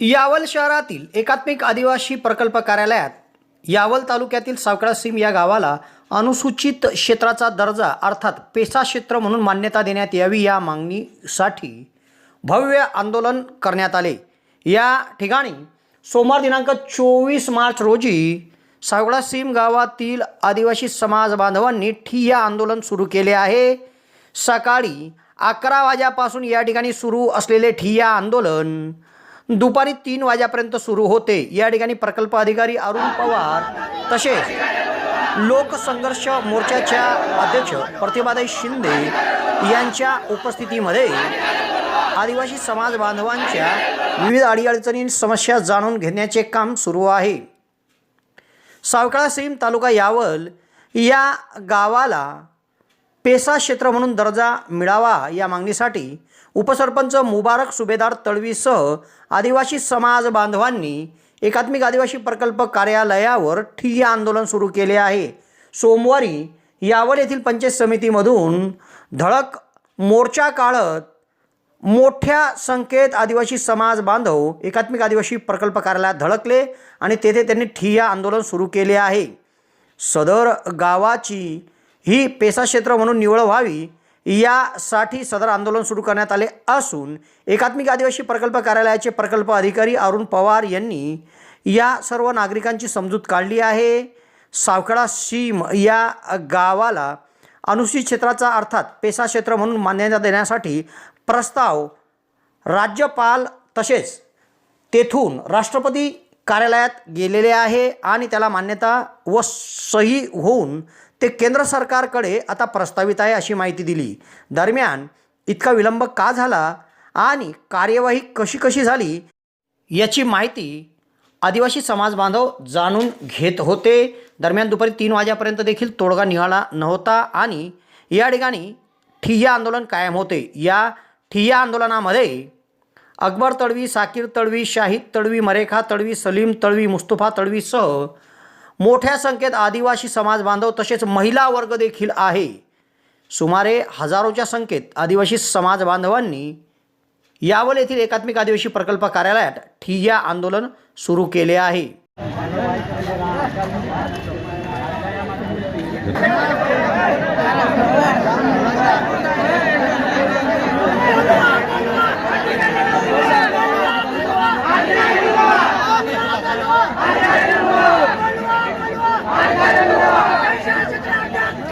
यावल शहरातील एकात्मिक आदिवासी प्रकल्प कार्यालयात यावल तालुक्यातील सावकडा सीम या गावाला अनुसूचित क्षेत्राचा दर्जा अर्थात पेसा क्षेत्र म्हणून मान्यता देण्यात यावी या मागणीसाठी भव्य आंदोलन करण्यात आले. या ठिकाणी सोमवार दिनांक चोवीस मार्च रोजी सावकडा सीम गावातील आदिवासी समाज बांधवांनी ठिय्या आंदोलन सुरू केले आहे. सकाळी अकरा वाजेपासून या ठिकाणी सुरू असलेले ठिय्या आंदोलन दुपारी तीन वाजेपर्यंत सुरू होते. या ठिकाणी प्रकल्प अधिकारी अरुण पवार तसेच लोकसंघर्ष मोर्चाच्या अध्यक्ष प्रतिभाताई शिंदे यांच्या उपस्थितीमध्ये आदिवासी समाज बांधवांच्या विविध अडीअडचणी समस्या जाणून घेण्याचे काम सुरू आहे. सावकाळा सिम तालुका यावल या गावाला पेसा क्षेत्र म्हणून दर्जा मिळावा या मागणीसाठी उपसरपंच मुबारक सुभेदार तळवीसह आदिवासी समाज बांधवांनी एकात्मिक आदिवासी प्रकल्प कार्यालयावर ठिय्या आंदोलन सुरू केले आहे. सोमवारी यावल येथील पंचायत समितीमधून धडक मोर्चा काढत मोठ्या संख्येत आदिवासी समाज बांधव एकात्मिक आदिवासी प्रकल्प कार्यालयात धडकले आणि तेथे त्यांनी ठिय्या आंदोलन सुरू केले आहे. सदर गावाची ही पेसा क्षेत्र म्हणून निवड व्हावी यासाठी सदर आंदोलन सुरू करण्यात आले असून एकात्मिक आदिवासी प्रकल्प कार्यालयाचे प्रकल्प अधिकारी अरुण पवार यांनी या सर्व नागरिकांची समजूत काढली आहे. सावकडा सीम या गावाला अनुसूचित क्षेत्राचा अर्थात पेसा क्षेत्र म्हणून मान्यता देण्यासाठी प्रस्ताव राज्यपाल तसेच तेथून राष्ट्रपती कार्यालयात गेलेले आहे आणि त्याला मान्यता व सही होऊन ते केंद्र सरकारकडे आता प्रस्तावित आहे अशी माहिती दिली. दरम्यान इतका विलंब का झाला आणि कार्यवाही कशी कशी झाली याची माहिती आदिवासी समाज बांधव जाणून घेत होते. दरम्यान दुपारी तीन वाजेपर्यंत देखील तोडगा निघाला नव्हता आणि या ठिकाणी ठिय्या आंदोलन कायम होते. या ठिय्या आंदोलनामध्ये अकबर तडवी साकीर तडवी शाहिद तडवी मरेखा तडवी सलीम तडवी मुस्तफा तडवीसह मोठ्या संख्येत आदिवासी समाज बांधव तसेच महिला वर्ग देखील आहे. सुमारे हजारोच्या संख्येत आदिवासी समाज बांधवांनी यावल येथील एकात्मिक आदिवासी प्रकल्प कार्यालयात ठिय्या आंदोलन सुरू केले आहे हमारे मांगे पूरी करो नहीं तो मुर्गे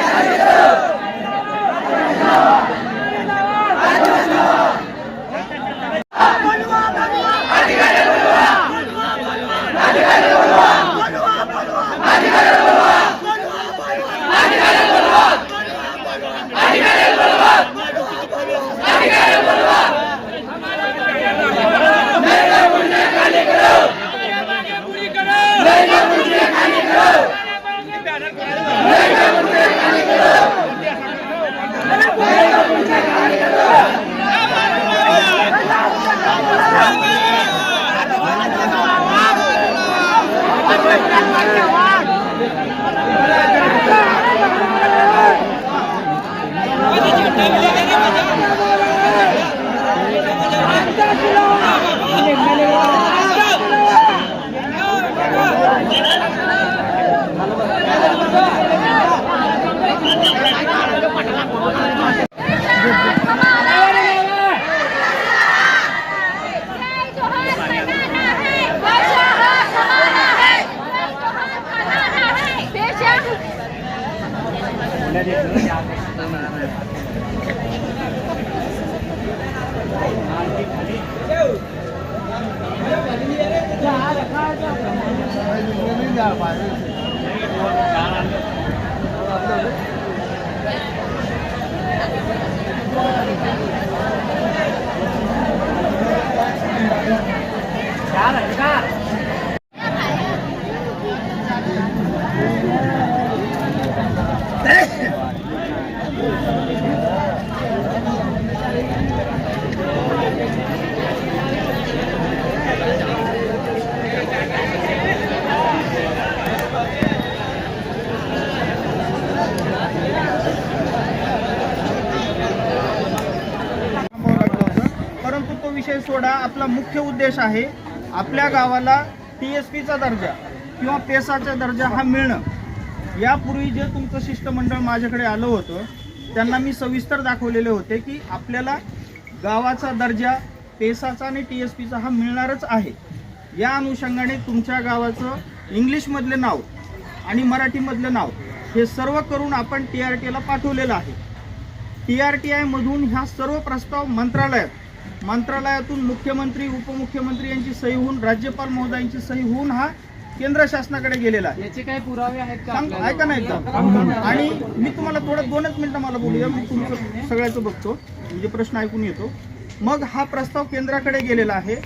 Yeah. Cá này, cá. मुख्य उद्देश आहे आपल्या गावाला टी एस पीचा दर्जा किंवा पेसाचा दर्जा हा मिळणं. यापूर्वी जे तुमचं शिष्टमंडळ माझ्याकडे आलं होतं त्यांना मी सविस्तर दाखवलेले होते की आपल्याला गावाचा दर्जा पेसाचा आणि टी एस पीचा हा मिळणारच आहे. या अनुषंगाने तुमच्या गावाचं इंग्लिशमधलं नाव आणि मराठीमधलं नाव हे सर्व करून आपण टी आर टीला पाठवलेलं आहे. टी आर टी आयमधून ह्या सर्व प्रस्ताव मंत्रालयात मंत्रालयातून मुख्यमंत्री उपमुख्यमंत्री यांची सही होऊन राज्यपाल महोदयांची सही होऊन हा केंद्र शासनाकडे गेलेला आहे. याचे काही पुरावे आहेत का? ऐका ना एकदा. आणि मी तुम्हाला थोडं दोनच मिनिटं मला बोलूया मी तुमचं सगळ्याचं बघतो. म्हणजे प्रश्न ऐकून येतो. मग हा प्रस्ताव केंद्राकडे गेलेला आहे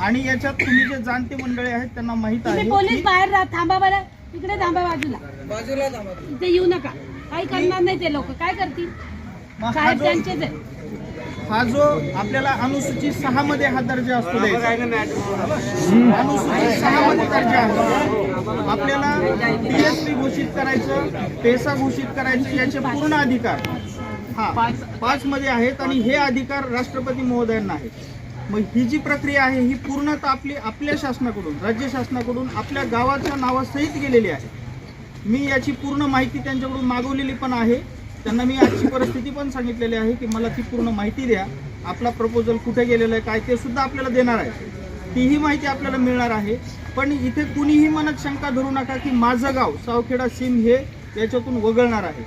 आणि याच्यात तुम्ही जे जाणते मंडळी आहेत त्यांना माहीत आहे तुम्ही पोलीस की- बाहेर राहा थांबा बरं. इकडे थांबा बाजूला. बाजूला थांबा. इथे येऊ नका. काही करणार नाही ते लोक. काय करतील? मग हा साहेब जो- त्यांचेच आहे हा जो आपल्याला अनुसूची सहा मध्ये हा दर्जा असतो द्यायचा. अनुसूची सहा मध्ये दर्जा आहे आपल्याला टीएसपी घोषित करायचं पेसा घोषित करायचं याचे पूर्ण अधिकार हा पाच. मध्ये आहेत आणि हे अधिकार राष्ट्रपती महोदयांना आहेत. मग ही जी प्रक्रिया आहे ही पूर्णतः आपली आपल्या शासनाकडून राज्य शासनाकडून आपल्या गावाच्या नावासहित गेलेली आहे. मी याची पूर्ण माहिती त्यांच्याकडून मागवलेली पण आहे. त्यांना मी आजची परिस्थिती पण सांगितलेली आहे की मला ती पूर्ण माहिती द्या. आपला प्रपोजल कुठे गेलेलं आहे काय ते सुद्धा आपल्याला देणार आहे. तीही माहिती आपल्याला मिळणार आहे. पण इथे कुणीही मनात शंका धरू नका की माझं गाव सावखेडा सिम हे याच्यातून वगळणार आहे.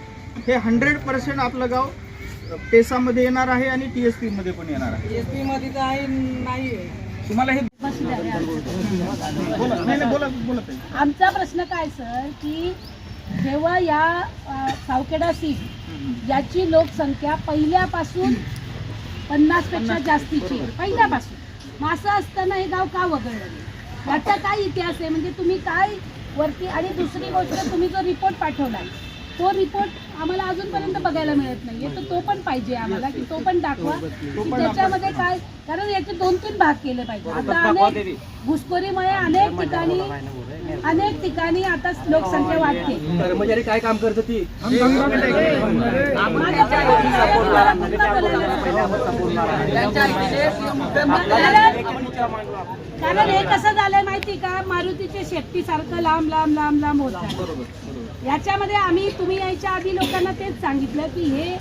हे हंड्रेड पर्सेंट आपलं गाव पेसामध्ये येणार आहे आणि टी एस पीमध्ये पण येणार आहे. SP मध्ये तर आहे नाहीये तुम्हाला हे आमचं. बोला नाही नाही बोला बोला ताई. आमचा प्रश्न काय सर की जेव्हा या अ, सावखेडा सीट याची लोकसंख्या पहिल्यापासून पन्नासपेक्षा जास्तीची. आहे पहिल्यापासून. मग असं असताना हे गाव का वगळलं? याचा काय इतिहास आहे? म्हणजे तुम्ही काय वरती आणि दुसरी गोष्ट तुम्ही जो रिपोर्ट पाठवला तो रिपोर्ट आम्हाला अजूनपर्यंत बघायला मिळत नाहीये तर तो पण पाहिजे आम्हाला की तो पण दाखवा. की त्याच्यामध्ये काय कारण याचे दोन तीन भाग केले पाहिजे. आता अनेक घुसखोरीमुळे अनेक ठिकाणी अनेक ठिकाणी आता लोकसंख्या वाढते. कर्मचारी काय काम करत ती? कारण हे कसं झालंय माहिती का? मारुतीचे शेट्टी सारखं लांब लांब लांब लांब होत याच्यामध्ये आम्ही तुम्ही यायच्या आधी लोकांना तेच सांगितलं की हे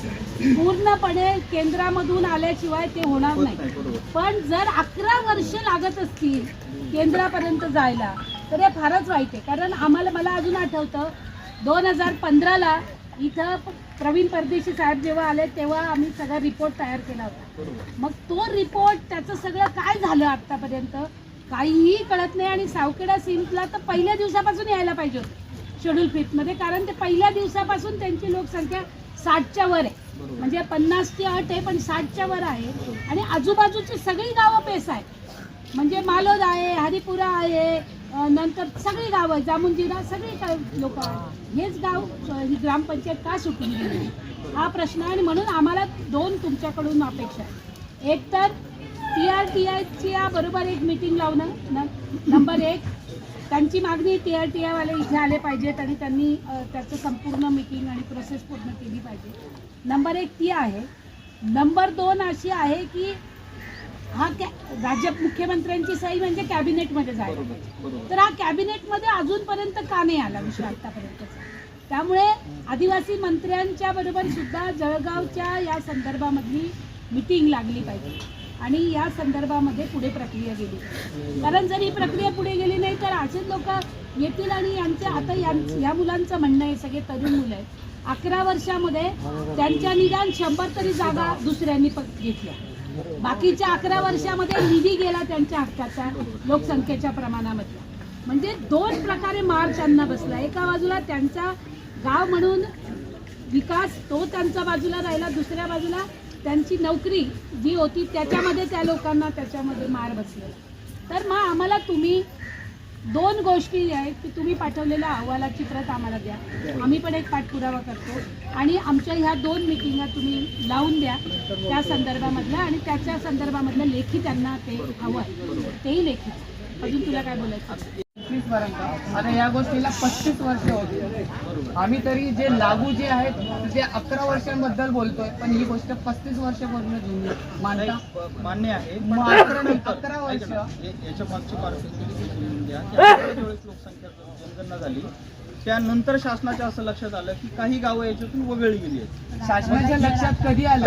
पूर्णपणे केंद्रामधून आल्याशिवाय ते होणार नाही. पण जर अकरा वर्ष लागत असतील केंद्रापर्यंत जायला तर हे फारच वाईट आहे. कारण आम्हाला मला अजून आठवतं दोन हजार पंधराला इथं प्रवीण परदेशी साहेब जेव्हा आले तेव्हा आम्ही सगळा रिपोर्ट तयार केला होता. मग तो रिपोर्ट त्याचं सगळं काय झालं आतापर्यंत काहीही कळत नाही. आणि सावखेडा सिम्सला तर पहिल्या दिवसापासून यायला पाहिजे होतं. शेड्यूल फिफ्थमध्ये कारण ते पहिल्या दिवसापासून त्यांची लोकसंख्या साठच्या वर आहे. म्हणजे पन्नासची अट आहे पण साठच्या वर आहे. आणि आजूबाजूची सगळी गावं पेस आहे म्हणजे मालोद आहे हरिपुरा आहे नंतर सगळी गावं जामुंजिरा सगळी लोक हेच गाव ही ग्रामपंचायत का सुटून गेली? हा प्रश्न आहे आणि म्हणून आम्हाला दोन तुमच्याकडून अपेक्षा आहे एक तर टी आर टी आयची बरोबर एक मिटिंग लावणं नंबर एक. त्यांची मागणी टी आर टी आयवाले इथे आले पाहिजेत आणि त्यांनी त्याचं संपूर्ण मिटिंग आणि प्रोसेस पूर्ण केली पाहिजे. नंबर एक ती आहे. नंबर दोन अशी आहे की हा कॅ राज्य मुख्यमंत्र्यांची सही म्हणजे कॅबिनेटमध्ये जायला पाहिजे. तर हा कॅबिनेटमध्ये अजूनपर्यंत का नाही आला विषय आतापर्यंतचा? त्यामुळे आदिवासी मंत्र्यांच्या बरोबर सुद्धा जळगावच्या या संदर्भामधली मिटिंग लागली पाहिजे. आणि या संदर्भामध्ये पुढे प्रक्रिया गेली. कारण जर ही प्रक्रिया पुढे गेली नाही तर असेच लोक येतील आणि यांचे आता या या मुलांचं म्हणणं आहे सगळे तरुण मुलं आहेत. अकरा वर्षामध्ये त्यांच्या निदान शंभर तरी जागा दुसऱ्यांनी घेतल्या. बाकीच्या अकरा वर्षामध्ये निधी गेला त्यांच्या हक्काचा लोकसंख्येच्या प्रमाणामध्ये म्हणजे दोन प्रकारे मार त्यांना बसला. एका बाजूला त्यांचा गाव म्हणून विकास तो त्यांच्या बाजूला राहिला दुसऱ्या बाजूला त्यांची नोकरी जी होती त्याच्यामध्ये त्या लोकांना त्याच्यामध्ये मार बसलेला तर मग आम्हाला तुम्ही दोन गोष्टी आहेत की तुम्ही पाठवलेल्या अहवालाची प्रत आम्हाला द्या. आम्ही पण एक पाठपुरावा करतो. आणि आमच्या ह्या दोन मिटिंगा तुम्ही लावून द्या त्या संदर्भामधल्या आणि त्याच्या संदर्भामधलं लेखी त्यांना ते हवं आहे. तेही लेखी. अजून तुला काय बोलायचं? पस्तीस पर्यंत आता या गोष्टीला पस्तीस वर्ष होती. आम्ही तरी जे लागू जे आहेत ते अकरा वर्षांबद्दल बोलतोय पण ही गोष्ट पस्तीस वर्ष पूर्ण जुनी आहे. मानता? नाही, प- मान्य आहे अकरा वर्ष. याच्या मागची ज्यावेळेस लोकसंख्या जनगणना झाली. त्यानंतर शासनाच्या असं लक्षात आलं की काही गावं याच्यातून वगळली गेली आहेत. शासनाच्या लक्षात कधी आलं?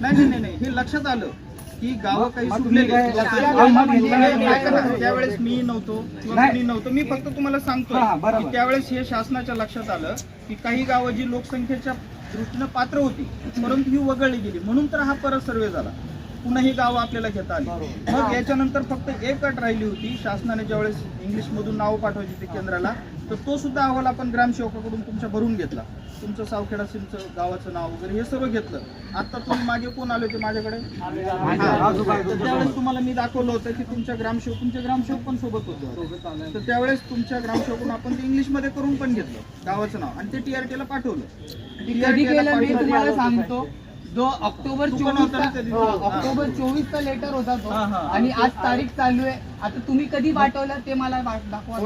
नाही नाही हे लक्षात आलं. की गावं काही मग सुटलेली तुम्ही आहेत. काय- लक्षात मग आलं. म्हणजे काय त्यावेळेस मी नव्हतो किंवा मी नव्हतो. मी फक्त तुम्हाला सांगतो हा, बरोबर. की त्यावेळेस हे शासनाच्या लक्षात आलं की काही गावं जी लोकसंख्येच्या दृष्टीनं पात्र होती परंतु ही वगळली गेली. म्हणून तर हा परत सर्वे झाला. पुन्हा ही गावं आपल्याला घेता आली. मग याच्यानंतर फक्त एक अट राहिली होती शासनाने ज्यावेळेस इंग्लिश मधून नावं पाठवायची होती केंद्राला तर तो सुद्धा अहवाल आपण ग्रामसेवकाकडून तुमच्या भरून घेतला. तुमचं सावखेडा सिमचं गावाचं नाव वगैरे हे सर्व घेतलं. आता तुम्ही मागे कोण आले होते माझ्याकडे? हा. तर त्यावेळेस तुम्हाला मी दाखवलं होतं की तुमच्या ग्रामसेवक तुमचे ग्रामसेवक पण सोबत होते. तर त्यावेळेस तुमच्या ग्रामसेवकून आपण ते इंग्लिशमध्ये करून पण घेतलं गावाचं नाव. आणि ते टीआरटी ला पाठवलं. मी तुम्हाला सांगतो. जो ऑक्टोबर चोवीस? हा. ऑक्टोबर चोवीस चा लेटर होता तो. हा, हा. आणि आज तारीख चालू आहे. आता तुम्ही कधी पाठवलं ते मला दाखवा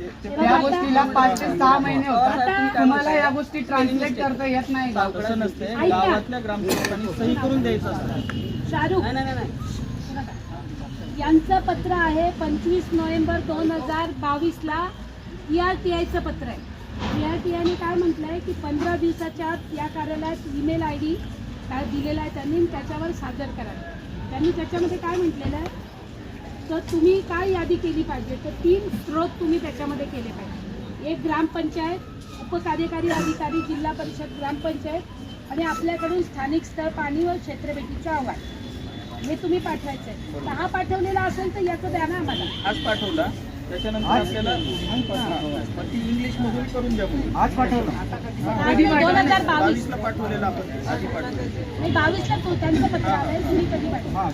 हो ना जरा. ते- ते या गोष्टीला पाच ते सहा महिने होतात. तुम्हाला या गोष्टी ट्रान्सलेट करता येत नाही? तसं नसते. गावातल्या ग्रामसेवकांनी सही करून द्यायचं असतं. शाहरुख. यांचं पत्र आहे पंचवीस नोव्हेंबर दोन हजार बावीसला ई आर टी आयचं पत्र आहे. ई आर टी आयने काय म्हटलंय की पंधरा दिवसाच्या आत या कार्यालयात ईमेल आय डी काय दिलेला आहे त्यांनी त्याच्यावर सादर करा त्यांनी त्याच्यामध्ये काय म्हटलेलं आहे? तर तुम्ही काय यादी केली पाहिजे? तर तीन स्रोत तुम्ही त्याच्यामध्ये केले पाहिजे. एक ग्रामपंचायत उपकार्यकारी अधिकारी जिल्हा परिषद ग्रामपंचायत आणि आपल्याकडून स्थानिक स्थळ पाणी व क्षेत्रभेटीचा अहवाल हे तुम्ही पाठवायचं आहे तर हा पाठवलेला असेल तर याचं द्या ना आम्हाला. आज पाठवला त्याच्यानंतर आपल्याला मग ती इंग्लिश मधून करून द्या म्हणून. आज पाठवलं कधी दोन हजार बावीस बावीसला पाठवलेलं आपण. आधी पाठवलं नाही बावीसला तो त्यांचं पत्र आलंय तुम्ही कधी पाठवा